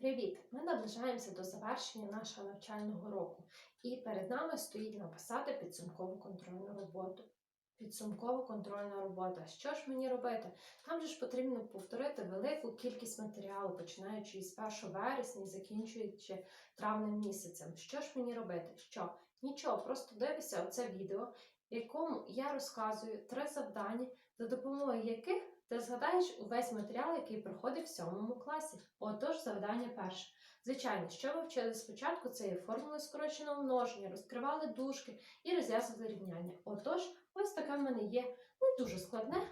Привіт! Ми наближаємося до завершення нашого навчального року, і перед нами стоїть написати підсумкову контрольну роботу. Підсумкова контрольна робота. Що ж мені робити? Там же ж потрібно повторити велику кількість матеріалу, починаючи із 1 вересня і закінчуючи травнем місяцем. Що ж мені робити? Що? Нічого, просто дивися оце відео, в якому я розказую три завдання, за допомогою яких ти згадаєш увесь матеріал, який проходив в сьомому класі. Отож, завдання перше. Звичайно, що ви вчили спочатку, це є формули скороченого множення, розкривали дужки і розв'язували рівняння. Отож, ось таке в мене є не дуже складне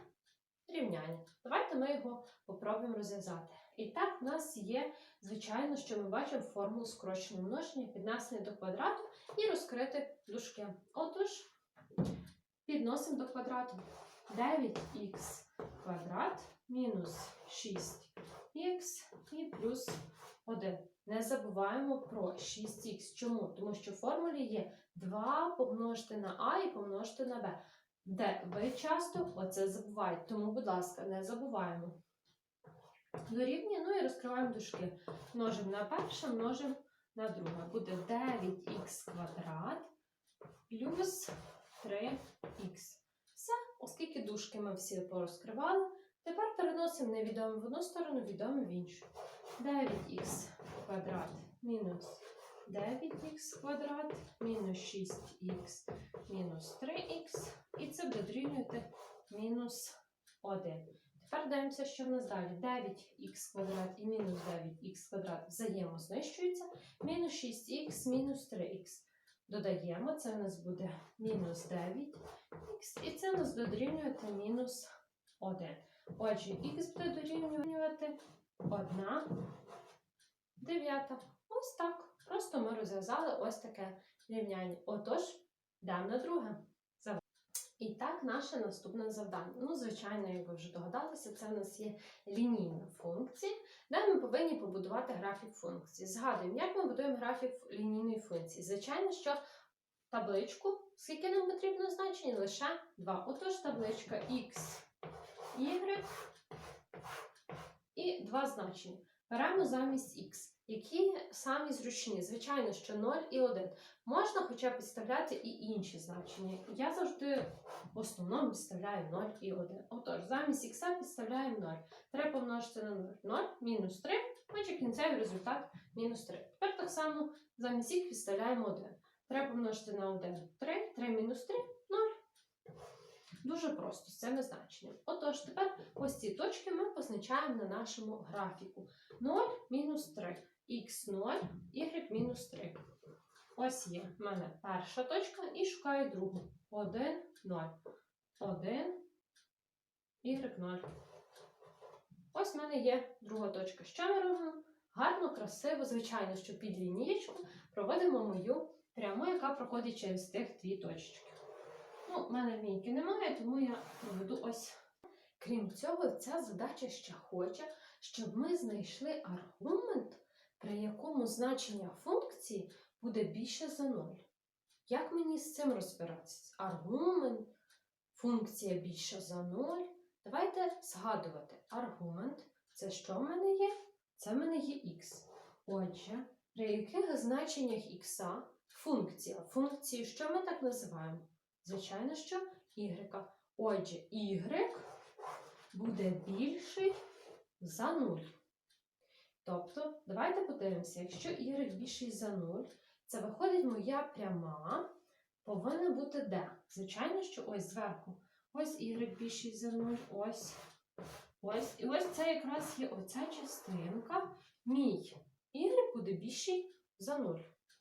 рівняння. Давайте ми його попробуємо розв'язати. І так, в нас є, звичайно, що ми бачимо формулу скороченого множення, піднесення до квадрату і розкрити дужки. Отож, підносимо до квадрату 9х квадрат мінус 6х і плюс 1. Не забуваємо про 6х. Чому? Тому що в формулі є 2 помножити на а і помножити на b. Де ви часто оце забуваєте. Тому, будь ласка, не забуваємо. Дорівнює, ну і розкриваємо дужки. Множимо на перше, множимо на друге. Буде 9х квадрат плюс 3х. Оскільки дужки ми всі порозкривали, тепер переносимо невідоме в одну сторону, відоме в іншу. 9х квадрат мінус 9х квадрат мінус 6х мінус 3х. І це буде мінус 1. Тепер дивимося, що в нас далі. 9х квадрат і мінус 9х квадрат взаємознищуються. Мінус 6х мінус 3х. Додаємо, це у нас буде мінус 9х, і це у нас дорівнювати мінус 1. Отже, х буде дорівнювати 1 дев'ята. Ось так. Просто ми розв'язали ось таке рівняння. Отож, йдемо на друге. І так, наше наступне завдання. Ну, звичайно, як ви вже догадалися, це в нас є лінійна функція, де ми повинні побудувати графік функції. Згадуємо, як ми будуємо графік лінійної функції. Звичайно, що табличку, скільки нам потрібно значень? Лише 2. Отож, табличка x, y і два значення. Беремо замість x. Які самі зручні? Звичайно, що 0 і 1. Можна хоча б підставляти і інші значення. Я завжди в основному підставляю 0 і 1. Отож, замість х підставляємо 0. Треба помножити на 0. 0 мінус 3, отже кінцевий результат мінус 3. Тепер так само замість х підставляємо 1. Треба помножити на 1 3, 3 мінус 3 0. Дуже просто з цими значеннями. Отож, тепер ось ці точки ми позначаємо на нашому графіку. 0 мінус 3, х0, y мінус 3. Ось є в мене перша точка і шукаю другу. 1, 0. 1, y0. Ось в мене є друга точка. Що ми робимо? Гарно, красиво, звичайно, що під лінієчку проводимо мою пряму, яка проходить через тих дві точечки. Ну, в мене лінійки немає, тому я проведу ось. Крім цього, ця задача ще хоче, щоб ми знайшли аргумент, при якому значення функції буде більше за 0. Як мені з цим розбиратися? Аргумент, функція більша за 0. Давайте згадувати. Аргумент це що в мене є? Це в мене є х. Отже, при яких значеннях х функція? Функцію що ми так називаємо? Звичайно, що y. Отже, y буде більший за 0. Тобто, давайте подивимося, якщо y більший за 0, це виходить моя пряма, повинна бути де? Звичайно, що ось зверху. Ось y більший за 0, ось. Ось. І ось це якраз є оця частинка. Мій y буде більший за 0.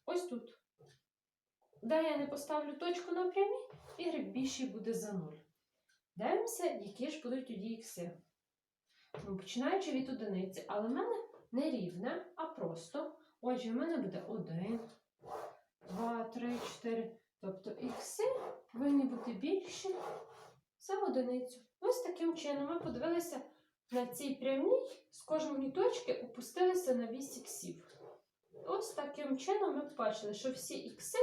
Ось тут. Де я не поставлю точку на прямі, y більший буде за 0. Дивимося, які ж будуть тоді ікси. Ну, починаючи від одиниці, але в мене не рівне, а просто. Отже, в мене буде 1, 2, 3, 4. Тобто ікси повинні бути більші за одиницю. Ось таким чином ми подивилися на цій прямій, з кожної точки опустилися на 8 іксів. Ось таким чином ми побачили, що всі ікси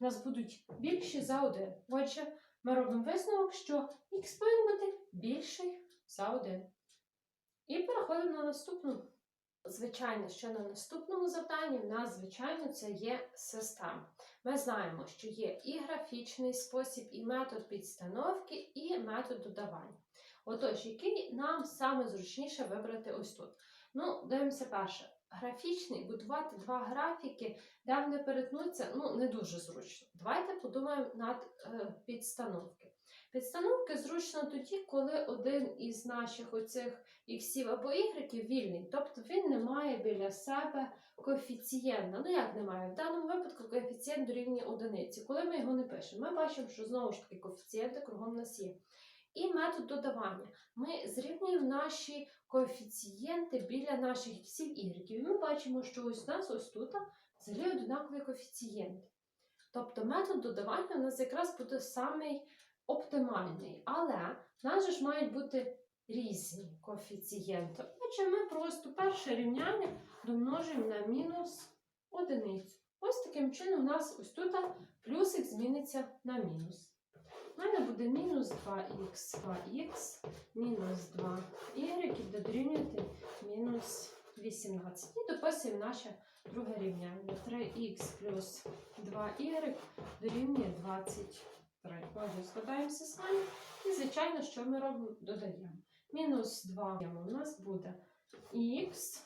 у нас будуть більші за 1. Отже, ми робимо висновок, що х повинен бути більший за 1. І переходимо на наступну Звичайно, що на наступному завданні в нас, звичайно, це є система. Ми знаємо, що є і графічний спосіб, і метод підстановки, і метод додавання. Отож, який нам саме зручніше вибрати ось тут? Ну, дивимося перше. Графічний будувати два графіки, де вони перетнуться, ну не дуже зручно. Давайте подумаємо над е, підстановки. Підстановки зручно тоді, коли один із наших оцих іксів або ігреків вільний, тобто він не має біля себе коефіцієнта. Ну як немає? В даному випадку коефіцієнт дорівнює одиниці. Коли ми його не пишемо, ми бачимо, що знову ж таки коефіцієнти кругом нас є. І метод додавання. Ми зрівнюємо наші коефіцієнти біля наших іксів ігреків. І ми бачимо, що ось у нас ось тут взагалі однакові коефіцієнти. Тобто метод додавання у нас якраз буде самий оптимальний. Але в нас же ж мають бути різні коефіцієнти. Отже, ми просто перше рівняння домножуємо на мінус одиницю. Ось таким чином у нас ось тут плюсик зміниться на мінус. У мене буде мінус 2х, 2х, мінус 2y буде дорівнювати мінус 18. І дописуємо наше друге рівняння. 3х плюс 2y дорівнює 23. Отже, складаємося з вами. І, звичайно, що ми робимо? Додаємо. Мінус 2 у нас буде х.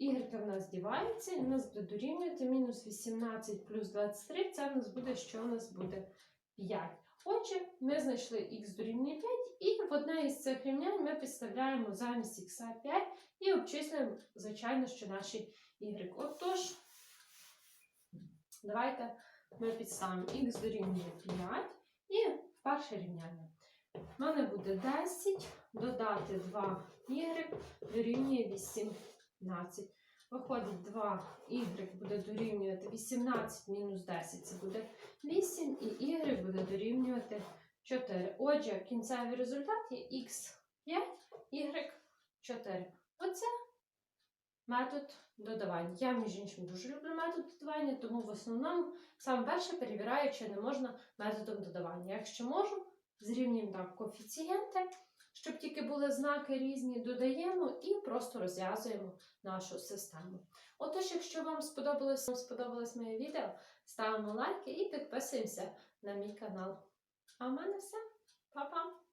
Y в нас дівається, і в нас буде дорівнювати мінус 18 плюс 23. Це в нас буде, що у нас буде 5. Отже, ми знайшли х дорівнює 5, і в одне із цих рівнянь ми підставляємо замість х 5 і обчислюємо, звичайно, що наші y. Отож, давайте ми підставимо х дорівнює 5 і перше рівняння. У мене буде 10, додати 2y дорівнює 18. Виходить 2y буде дорівнювати 18 мінус 10, це буде 8, і y буде дорівнювати 4. Отже, кінцевий результат є x5, y4. Оце метод додавання. Я, між іншим, дуже люблю метод додавання, тому в основному саме перше перевіряю, чи не можна методом додавання. Якщо можу, зрівнюємо так коефіцієнти, щоб тільки були знаки різні, додаємо і просто розв'язуємо нашу систему. Отож, якщо вам сподобалось, вам сподобалось моє відео, ставимо лайки і підписуємося на мій канал. А в мене все. Па-па!